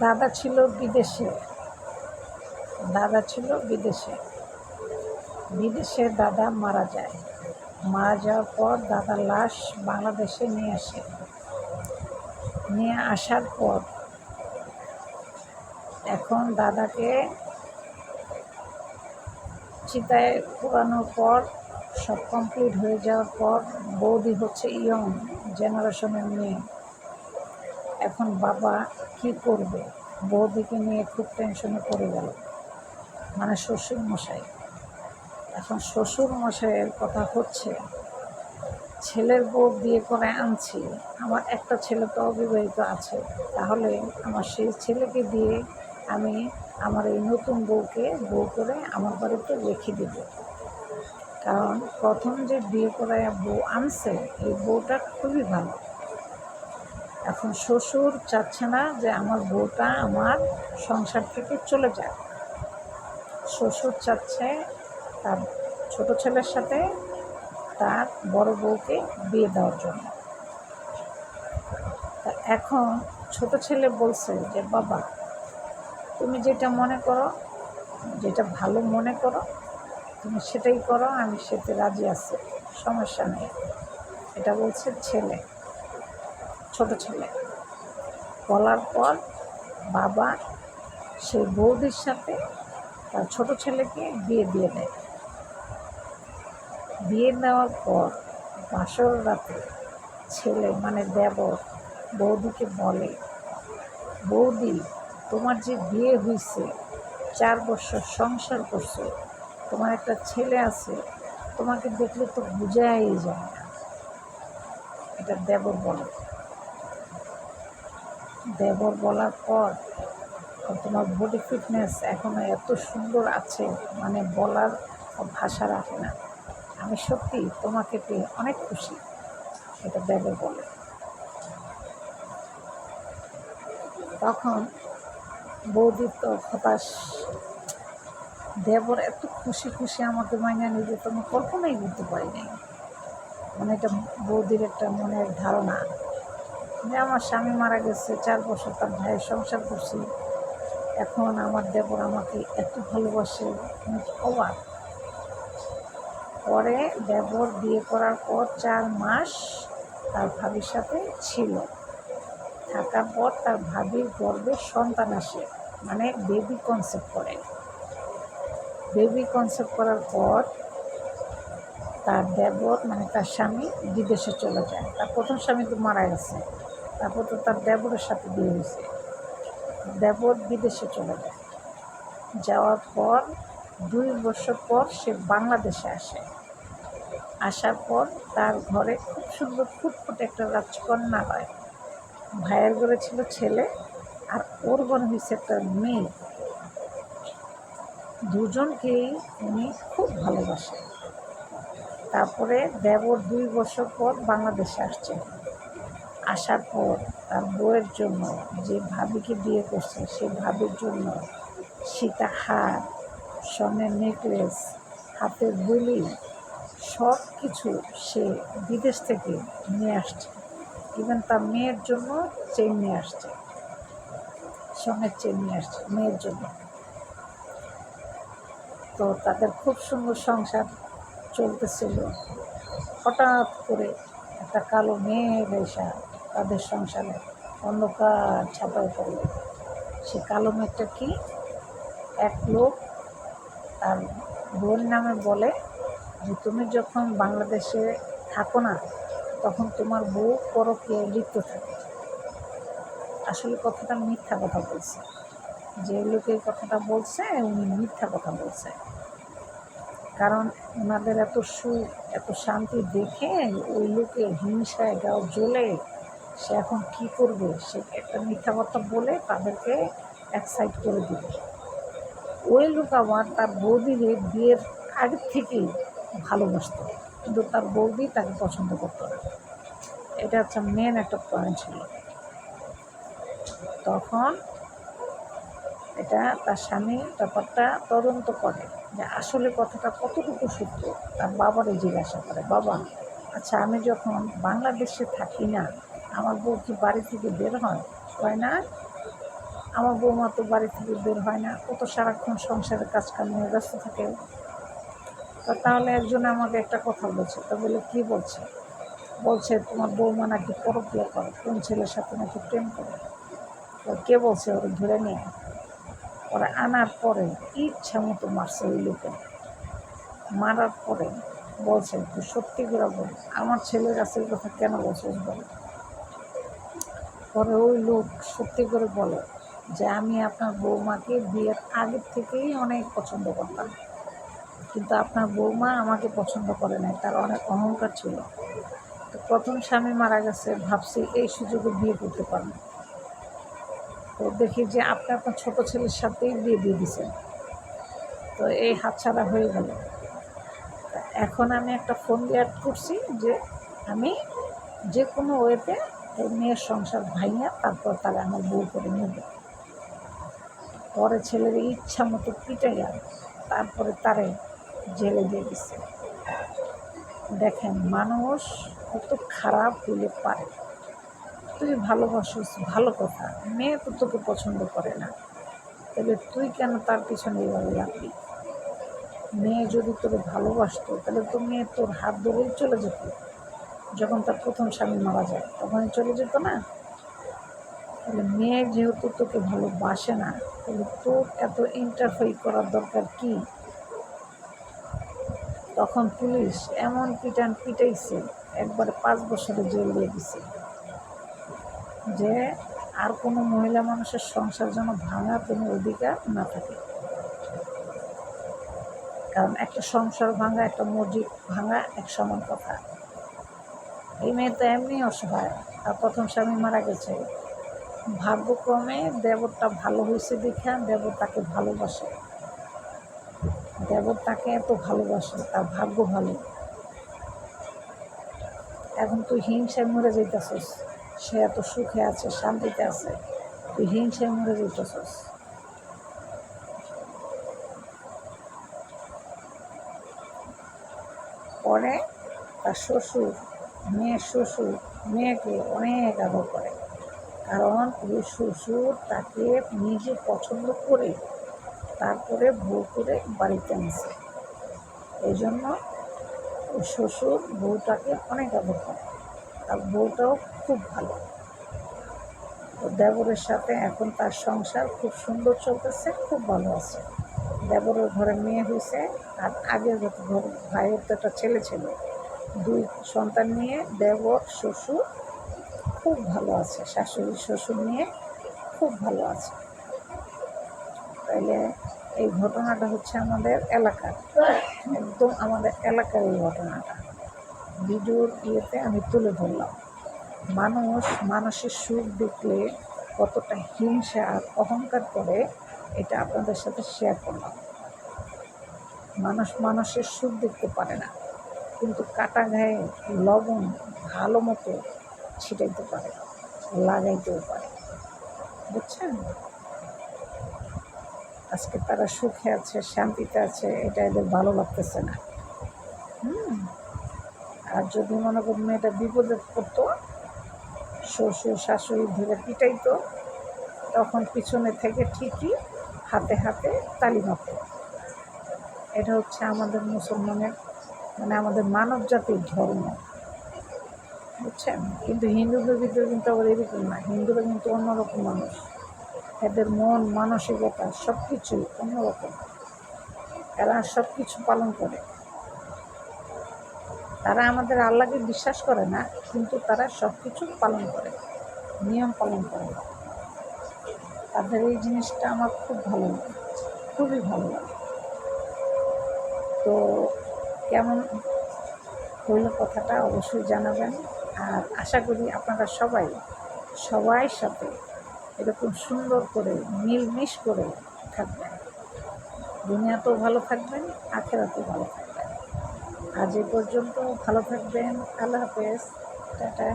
দাদা ছিল বিদেশে। দাদা ছিল বিদেশে। বিদেশে দাদা মারা যায়। মারা যাওয়ার পর দাদার লাশ বাংলাদেশে নিয়ে আসে। নিয়ে আসার পর এখন দাদাকে চিতায় পুরানোর পর, সব কমপ্লিট হয়ে যাওয়ার পর বৌদি হচ্ছে ইয়ং জেনারেশনের মেয়ে। এখন বাবা কি করবে? বৌদিকে নিয়ে খুব টেনশনে পড়ে গেল। মানে শ্বশুর মশাই এখন শ্বশুর মশাইয়ের কথা হচ্ছে, ছেলের বউ বিয়ে করে আনছি, আমার একটা ছেলে তো অবিবাহিত আছে, তাহলে আমার সেই ছেলেকে দিয়ে আমি আমার এই নতুন বউকে, বউ করে আমার বাড়িতে রেখে দেব। কারণ প্রথম যে বিয়ে করে বউ আনছে, এই বউটা খুবই ভালো। এখন শ্বশুর চাচ্ছে না যে আমার বউটা আমার সংসার থেকে চলে যাক। শ্বশুর চাচ্ছে তার ছোট ছেলের সাথে তার বড় বউকে বিয়ে দেওয়ার জন্য। তা এখন ছোট ছেলে বলছে যে, বাবা, তুমি যেটা মনে করো, যেটা ভালো মনে করো, তুমি সেটাই করো, আমি সেতে রাজি আছি, সমস্যা নেই। এটা বলছে ছেলে। ছোট ছেলে। বলার পর বাবা সেই বৌদির সাথে তার ছোট ছেলেকে বিয়ে দিয়ে দেয়। বিয়ে দেওয়ার পর বাসর রাতে ছেলে মানে দেবর বৌদিকে বলে, বৌদি, তোমার যে বিয়ে হয়েছে চার বছর সংসার করছ, তোমার একটা ছেলে আছে, তোমাকে দেখলে তো বুঝাই যায় না। এটা দেবর বলে। দেবর বলার পর, তোমার বডি ফিটনেস এখনও এত সুন্দর আছে মানে বলার ভাষা রাখে না। আমি সত্যি তোমাকে পেয়ে অনেক খুশি, এটা দেবর বলে। তখন বৌদির তো হতাশ। দেবর এত খুশি খুশি আমাকে মাইনা নিবে তো আমি কল্পনাই করতে পারি নাই। মানে এটা বৌদির একটা মনের ধারণা। যে আমার স্বামী মারা গেছে, চার বছর তার ভাইয়ের সংসার করছি। এখন আমার দেবর আমাকে এত ভালোবাসে অবাক পরে দেবর বিয়ে করার পর চার মাস তার ভাবির সাথে ছিল। থাকার পর তার ভাবির গর্ভে সন্তান আসে মানে বেবি কনসেপ্ট করে। বেবি কনসেপ্ট করার পর তার দেবর মানে তার স্বামী বিদেশে চলে যায়। তার প্রথম স্বামী তো মারা গেছে। তারপর তো তার দেবরের সাথে বিয়ে হয়েছে। দেবর বিদেশে চলে যায়। যাওয়ার পর, দুই বছর পর সে বাংলাদেশে আসে। আসার পর তার ঘরে খুব সুন্দর ফুটফুটে একটা রাজকন্যা হয়। ভাইয়ের ঘরে ছিল ছেলে আর ওর ঘরে হয়েছে একটা মেয়ে। দুজনকেই উনি খুব ভালোবাসে তারপরে দেবর দুই বছর পর বাংলাদেশে আসছে। আসার পর তার বউয়ের জন্য যে ভাবিকে বিয়ে করছে সেই ভাবির জন্য সীতা হার, স্বর্ণের নেকলেস হাতের বলি সব কিছু সে বিদেশ থেকে নিয়ে আসছে। ইভেন তার মেয়ের জন্য চেন নিয়ে আসছে। স্বর্ণের চেন নিয়ে আসছে মেয়ের জন্য। তো তাদের খুব সুন্দর সংসার চলতেছিল। হঠাৎ করে একটা কালো মেঘ এসা তাদের সংসারে। অন্ধকার ছাপায় পড়ল সে কালো মেঘটা কি? এক লোক তার বোন নামে বলে যে, তুমি যখন বাংলাদেশে থাকো না, তখন তোমার বউ পরকে লিপ্ত থাকে। আসলে কথাটা মিথ্যা কথা বলছে। যে লোকের কথাটা বলছে, উনি মিথ্যা কথা বলছে। কারণ ওনাদের এত সুখ, এত শান্তি দেখে ওই লোকের হিংসায় গাও জ্বলে। সে এখন কি করবে? সে একটা মিথ্যা কথা বলে তাদেরকে এক সাইড করে দিবে। ওই লোক আবার তার বৌদিরে বিয়ের আগে থেকেই ভালোবাসত, কিন্তু তার বৌদি তাকে পছন্দ করতো না। এটা হচ্ছে মেন একটা পয়েন্ট ছিল। তখন এটা তার স্বামী ব্যাপারটা তদন্ত করে যে আসলে কথাটা কতটুকু সত্য, তার বাবারে জিজ্ঞাসা করে, বাবা আচ্ছা আমি যখন বাংলাদেশে থাকি না আমার বউ কি বাড়ি থেকে বের হয়? হয় না? আমার বৌমা তো বাড়ি থেকে বের হয় না। ও তো সারাক্ষণ সংসারের কাজ কাম নিয়ে ব্যস্ত থাকে। তা তাহলে একজন আমাকে একটা কথা বলছে। তা বলে, কি বলছে? বলছে, তোমার বৌমা নাকি পরকিয়া করে? কোন ছেলের সাথে নাকি প্রেম করে? কে বলছে ওরা ধরে নিয়ে? ওরা আনার পরে ইচ্ছা মতো মারছে ওই লোকে। মারার পরে বলছে, তুই সত্যি করে বল, আমার ছেলের কাছে কথা কেন বলছিস বল? পরে ওই লোক সত্যি করে বলে যে আমি আপনার বৌমাকে বিয়ের আগের থেকেই অনেক পছন্দ করতাম। কিন্তু আপনার বৌমা আমাকে পছন্দ করে নাই, তার অনেক অহংকার ছিল। তো প্রথম স্বামী মারা গেছে, ভাবছি এই সুযোগে বিয়ে করতে পারব। তো দেখি যে আপনি আপনার ছোটো ছেলের সাথেই বিয়ে দিয়ে দিছেন। তো এই হাতছাড়া হয়ে গেল। এখন আমি একটা ফোন দিয়ে অ্যাড করছি যে আমি যে কোনো ওয়েতে মেয়ের সংসার ভাইয়া তারপর তারা আমার বউ করে নেবে পরে ছেলের ইচ্ছা মতো পিটাইয়া তারপরে তারে জেলে দিয়ে দিচ্ছে দেখেন, মানুষ কত খারাপ হইলে পারে। তুই ভালোবাসিস, ভালো কথা। মেয়ে তো তোকে পছন্দ করে না। তাহলে তুই কেন তার পিছনে এইভাবে লাগবি মেয়ে যদি তোকে ভালোবাসতো, তাহলে তো মেয়ে তোর হাত ধরেই চলে যেত। যখন তার প্রথম স্বামী মারা যায় তখনই চলে যেত না? তাহলে মেয়ে যেহেতু তোকে ভালোবাসে না, তাহলে তোর এত ইন্টারফেই করার দরকার কি? তখন পুলিশ এমন পিটান পিটাইছে, একবারে পাঁচ বছরে জেল দিয়ে দিছে, যে আর কোনো মহিলা মানুষের সংসার যেন ভাঙার কোনো অধিকার না থাকে। কারণ একটা সংসার ভাঙা, একটা মসজিদ ভাঙা এক সমান কথা। এই মেয়ে তো এমনি অসহায়। তার প্রথম স্বামী মারা গেছে। ভাগ্যক্রমে দেবরটা ভালো হয়েছে দেখে দেবর তাকে ভালোবাসে। দেবর তাকে এত ভালোবাসে, তার ভাগ্য ভালো। এখন তুই হিংসায় মরে যেতেছিস সে এত সুখে আছে, শান্তিতে আছে। তুই হিংসায় মরে যেতেছিস পরে তার শ্বশুর মেয়ের শ্বশুর, মেয়েকে অনেক আদর করে। কারণ ওই শ্বশুর তাকে নিজে পছন্দ করে তারপরে বউ করে বাড়িতে আনছে। এই জন্য ওই শ্বশুর বউটাকে অনেক আদর করে। আর বউটাও খুব ভালো। তো দেবরের সাথে এখন তার সংসার খুব সুন্দর চলতেছে, খুব ভালো আছে। দেবরের ঘরে মেয়ে হয়েছে, আর আগের ঘর ভাইয়ের তো একটা ছেলে ছিল। দুই সন্তান নিয়ে দেবর শ্বশুর খুব ভালো আছে, শাশুড়ি, শ্বশুর নিয়ে খুব ভালো আছে। তাইলে এই ঘটনাটা হচ্ছে আমাদের এলাকার, একদম আমাদের এলাকার এই ঘটনাটা। ভিডিওর ইয়েতে আমি তুলে ধরলাম। মানুষ মানুষের সুখ দেখলে কতটা হিংসা আর অহংকার করে, এটা আপনাদের সাথে শেয়ার করলাম। মানুষ মানুষের সুখ দেখতে পারে না। কিন্তু কাটা গায়ে লবণ ভালো মতো ছিটাইতে পারে, লাগাইতেও পারে। বুঝছেন? আজকে তারা সুখে আছে, শান্তিতে আছে, এটা এদের ভালো লাগতেছে না। হুম? আর যদি মনে করেন মেয়েটা বিপদে পড়তো, শ্বশুর শাশুড়ি ধরে পিটাইতো, তখন পিছনে থেকে ঠিকই হাতে হাতে তালি মারত। এটা হচ্ছে আমাদের মুসলমানের মানে আমাদের মানব জাতির ধর্ম। বুঝছেন? কিন্তু হিন্দুদের ভিতরে কিন্তু আবার এরকম না। হিন্দুরা কিন্তু অন্যরকম মানুষ। এদের মন, মানসিকতা সব কিছুই অন্যরকম। এরা সব কিছু পালন করে। তারা আমাদের আল্লাহকে বিশ্বাস করে না, কিন্তু তারা সব কিছু পালন করে। নিয়ম পালন করে। তাদের এই জিনিসটা আমার খুব ভালো লাগে। খুবই ভালো লাগে। তো কেমন হইল কথাটা অবশ্যই জানাবেন। আর আশা করি আপনারা সবাই সবাই সাথে এরকম সুন্দর করে মিলমিশ করে থাকবেন। দুনিয়াতেও ভালো থাকবেন, আখেরাতেও ভালো থাকবেন। আজ এ পর্যন্ত ভালো থাকবেন। আল্লাহ হাফেজ। টাটা।